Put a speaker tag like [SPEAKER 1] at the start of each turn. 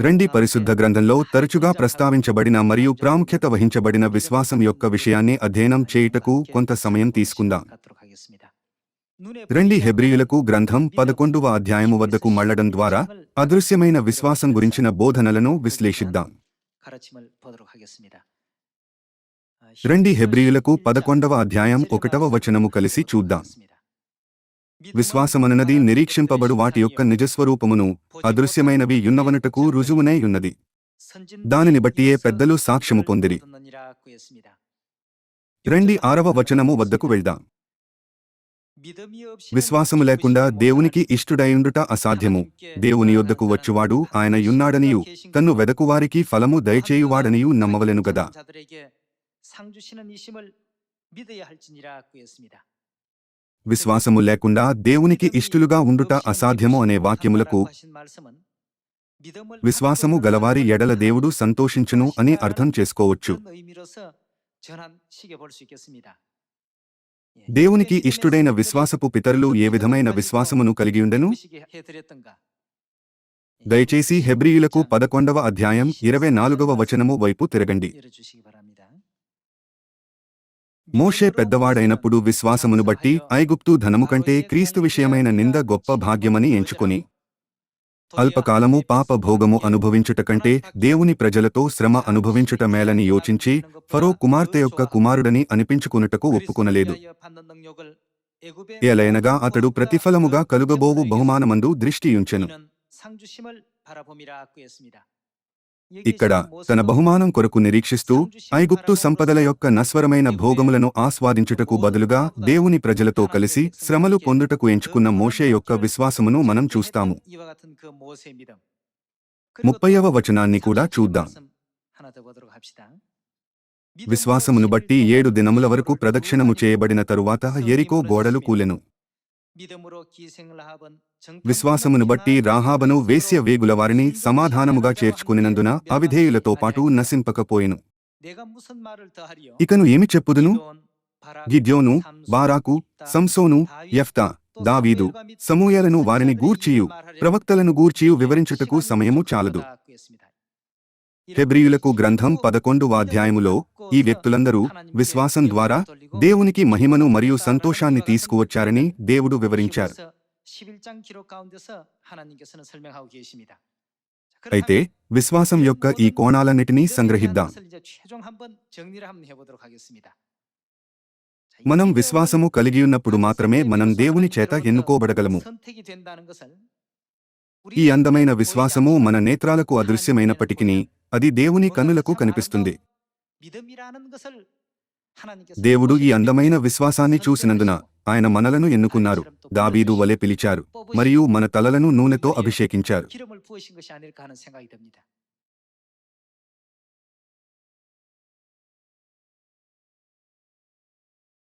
[SPEAKER 1] రెండి పరిశుద్ధ గ్రంథంలో తరచుగా ప్రస్తావించబడిన మరియు ప్రాముఖ్యత వహించబడిన విశ్వాసం యొక్క విషయాన్ని అధ్యయనం చేయుటకు కొంత సమయం తీసుకుందాం. రెండి హెబ్రియులకు గ్రంథం పదకొండవ అధ్యాయము వద్దకు మళ్ళడం ద్వారా అదృశ్యమైన విశ్వాసం గురించిన బోధనలను విశ్లేషిద్దాం. రెండి హెబ్రియులకు పదకొండవ అధ్యాయం ఒకటవ వచనము కలిసి చూద్దాం. విశ్వాసమనున్నది నిరీక్షింపబడు వాటి యొక్క నిజస్వరూపమును అదృశ్యమైనవి యున్నవనుటకు రుజువునై ఉన్నది. దానిని బట్టియే పెద్దలు సాక్ష్యము పొందిరి. రెండి ఆరవ వచనము వద్దకు వెళ్దాం. విశ్వాసము లేకుండా దేవునికి ఇష్టుడైండుట అసాధ్యము. దేవుని యొద్దకు వచ్చువాడు ఆయన యున్నాడనియు తన్ను వెదకువారికి ఫలము దయచేయువాడనియు నమ్మవలెను గదా. విశ్వాసము లేకుండా దేవునికి ఇష్టులుగా ఉండుట అసాధ్యము అనే వాక్యములకు విశ్వాసము గలవారి ఎడల దేవుడు సంతోషించును అని అర్థం చేసుకోవచ్చు. దేవునికి ఇష్టుడైన విశ్వాసపు పితరులు ఏ విధమైన విశ్వాసమును కలిగియుండెను దయచేసి హెబ్రియులకు పదకొండవ అధ్యాయం ఇరవై నాలుగవ వచనము వైపు తిరగండి. మోషే పెద్దవాడైనప్పుడు విశ్వాసమును బట్టి ఐగుప్తు ధనము కంటే క్రీస్తు విషయమైన నింద గొప్ప భాగ్యమని ఎంచుకొని అల్పకాలము పాప భోగము అనుభవించుట కంటే దేవుని ప్రజలతో శ్రమ అనుభవించుట మేలని యోచించి ఫరో కుమార్తె యొక్క కుమారుడని అనిపించుకునుటకు ఒప్పుకొనలేదు. ఎలైనగా అతడు ప్రతిఫలముగా కలుగబోవు బహుమానమందు దృష్టియుంచెను ఇక్కడ తన బహుమానం కొరకు నిరీక్షిస్తూ ఐగుప్తు సంపదల యొక్క నస్వరమైన భోగములను ఆస్వాదించుటకు బదులుగా దేవుని ప్రజలతో కలిసి శ్రమలు పొందుటకు ఎంచుకున్న మోషే యొక్క విశ్వాసమును మనం చూస్తాము. ముప్పైవ వచనాన్ని కూడా చూద్దాం. విశ్వాసమును బట్టి ఏడు దినముల వరకు ప్రదక్షిణము చేయబడిన తరువాత ఎరికో గోడలు కూలెను. విశ్వాసమును బట్టి రాహాబను వేశ్య వేగుల వారిని సమాధానముగా చేర్చుకునినందున అవిధేయులతో పాటు నశింపకపోయెను ఇకను ఏమి చెప్పుదును గిద్యోను బారాకు సంసోను యఫ్తా దావీదు సమూయలను వారిని గూర్చియు ప్రవక్తలను గూర్చియు వివరించుటకు సమయము చాలదు హెబ్రియులకు గ్రంథం పదకొండు అధ్యాయములో ఈ వ్యక్తులందరూ విశ్వాసం ద్వారా దేవునికి మహిమను మరియు సంతోషాన్ని తీసుకువచ్చారని దేవుడు వివరించారు. అయితే విశ్వాసం యొక్క ఈ కోణాలన్నిటినీ సంగ్రహిద్దాం. మనం విశ్వాసము కలిగియున్నప్పుడు మాత్రమే మనం దేవుని చేత ఎన్నుకోబడగలము. ఈ అందమైన విశ్వాసము మన నేత్రాలకు అదృశ్యమైనప్పటికీ అది దేవుని కన్నులకు కనిపిస్తుంది. దేవుడు ఈ అందమైన విశ్వాసాన్ని చూసినందున ఆయన మనలను ఎన్నుకున్నారు. దావీదు వలె పిలిచారు. మరియు మన తలలను నూనెతో అభిషేకించారు.